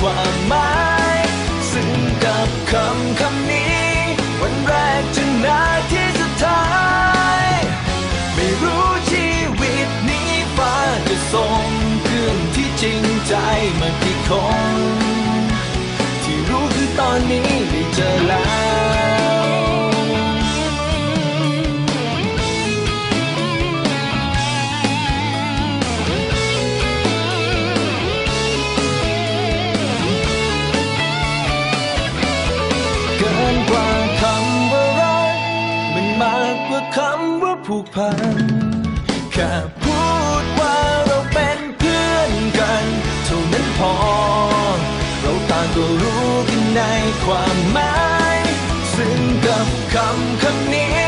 ความหมายซึ่งกับคำคำนี้ วันแรกจนนาทีสุดท้าย ไม่รู้ชีวิตนี้ฟ้าจะส่งเพื่อนที่จริงใจมากี่คนที่รู้คือตอนนี้ได้เจอแล้ว ก็รู้กันในความหมาย ซึ่งกับคำคำนี้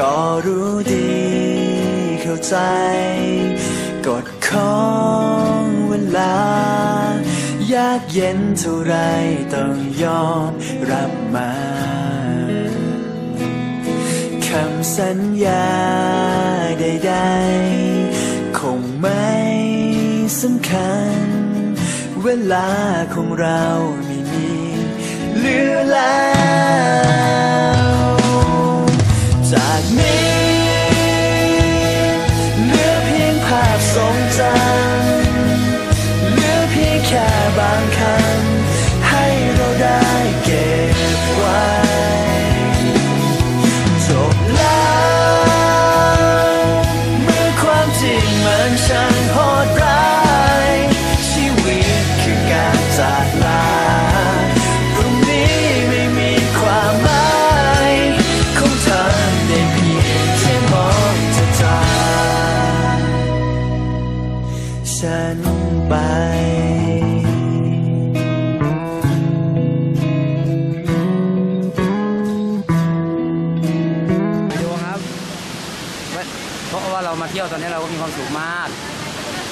ก็รู้ดีเข้าใจ กฎของเวลา ยากเย็นเท่าไรต้องยอมรับมาคำสัญญาใดๆ คงไม่สำคัญ เวลาของเราม่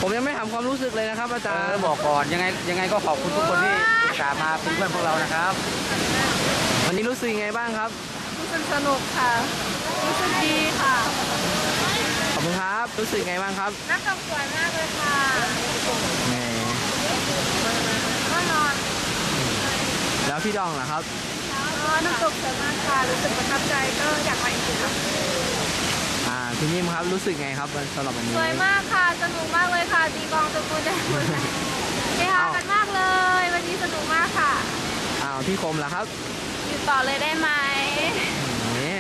ผมยังไม่ถามความรู้สึกเลยนะครับอาเอจารอย์บอกก่อนยังไงยังไงก็ขอบคุณทุกคนที่อุตสาห์มาเป็นเพื่อนพวกเรานะครับ วันนี้รู้สึกยังไงบ้างครับ รู้สึกสนุกค่ะ รู้สึกดีค่ะ ขอบคุณครับ รู้สึกยังไงบ้างครับน้ำตกสวยมากเลยค่ะแหมก็นอน แล้วพี่ดองล่ะครับอ๋อน้ำตกสวยมากค่ะ รู้สึกประทับใจก็อยากไปอีกค่ะ อ่าพี่นิ่มครับรู้สึกไงครับสำหรับวันนี้สวยมากค่ะสนุกมากเลยค่ะตีกลองตะกูลแดงหมดเลยเฮฮากันมากเลย วันนี้สนุกมากค่ะอ้าวพี่คมล่ะครับอยู่ต่อเลยได้ไหมนี่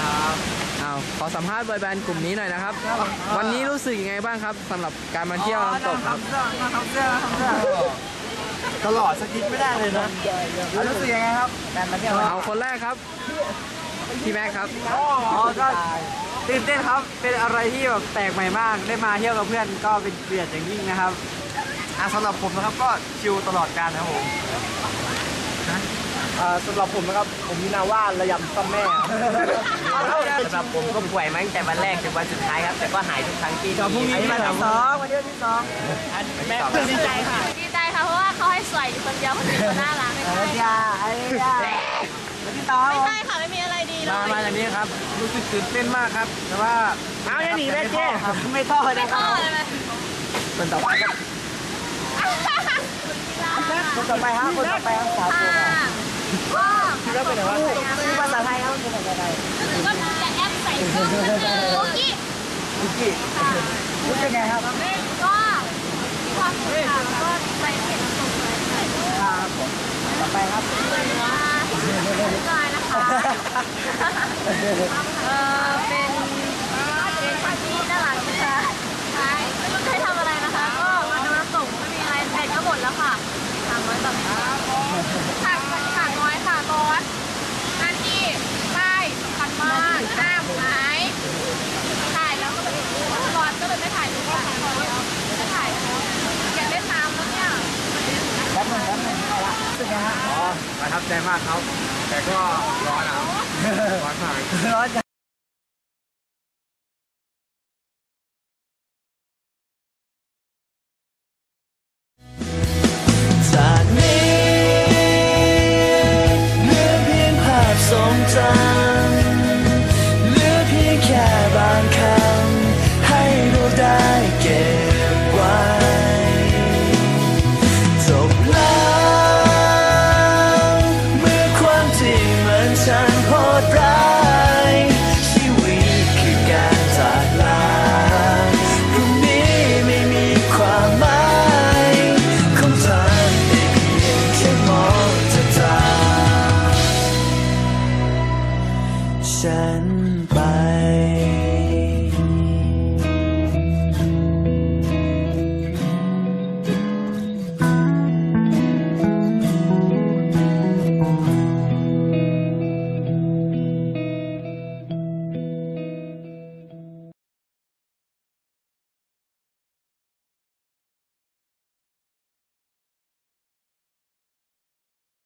ครับอ้าวขอสัมภาษณ์บอยแบนด์กลุ่มนี้หน่อยนะครับ วันนี้รู้สึกยังไงบ้างครับสำหรับการมาเที่ยวน้ำตกครับตลอดสกิปไม่ได้เลยนะรู้สึกยังไงครับการมาเที่ยวเอาคนแรกครับพี่แม็กครับอ๋อก็ ตื่นเต้นครับ เป็นอะไรที่แบบแปลกใหม่มาก ได้มาเที่ยวกับเพื่อนก็เป็นเกียรติอย่างยิ่งนะครับอะสำหรับผมนะครับก็ชิลตลอดการนะครับผมอ่าสำหรับผมนะครับ ผมมีนาว่าระยำซ่อมแม่สำหรับผมก็ป่วยมาตั้งแต่วันแรกถึงวันสุดท้ายครับ แต่ก็หายทุกครั้งที่พรุ่งนี้วันที่สองวันที่สองแม่ดีใจค่ะ ดีใจค่ะ เพราะว่าเขาให้สวยอยู่คนเดียวคนอื่นเขาน่ารักไม่ใช่ยาไอ้ยา วันที่สองไม่ใช่ค่ะไม่มีอะไรดีเลมายมาอย่างนี้ครับ รู้สึกตื่นเต้นมากครับ แต่ว่าเอาอย่าหนีเลยเจ๊ไม่ท้อไม่นะคท้รัอบเลยไหมคนต่อไปครับคนต่อไปครับคนต่อไปครับสาวค่ะก็คิดว่าเป็นอะไรวะชื่อภาษาไทยครับเป็นภาษาไทยรู้สึกว่าจะแอบใส่เสื้อมือโอกี้คุกกี้รู้สึกไงครับก็มีความสุขค่ะแล้วก็ไปเห็นน้ำตกเลย ครับผมต่อไปครับ เลยว่าไม่ได้นะคะ เออเป็นเป็นคนที่น่ารักนะคะใช่ไม่รู้ทำอะไรนะคะ ก็มาดูน้ำตกไม่มีอะไรเด็ดก็หมดแล้วค่ะสามร้อยต่อเมตรขาดขาดน้อยค่ะร้อนหน้าที่ป้ายสำคัญมากห้ามหายถ่ายแล้วก็แบบร้อนก็เลยไม่ถ่ายรูปค่ะไม่ถ่ายอยากเล่นน้ำแล้วเนี่ยแป๊บนึงแป๊บนึงเอาละสึกไงฮะอ๋อประทับใจมากครับ แต่ก็ ร้อ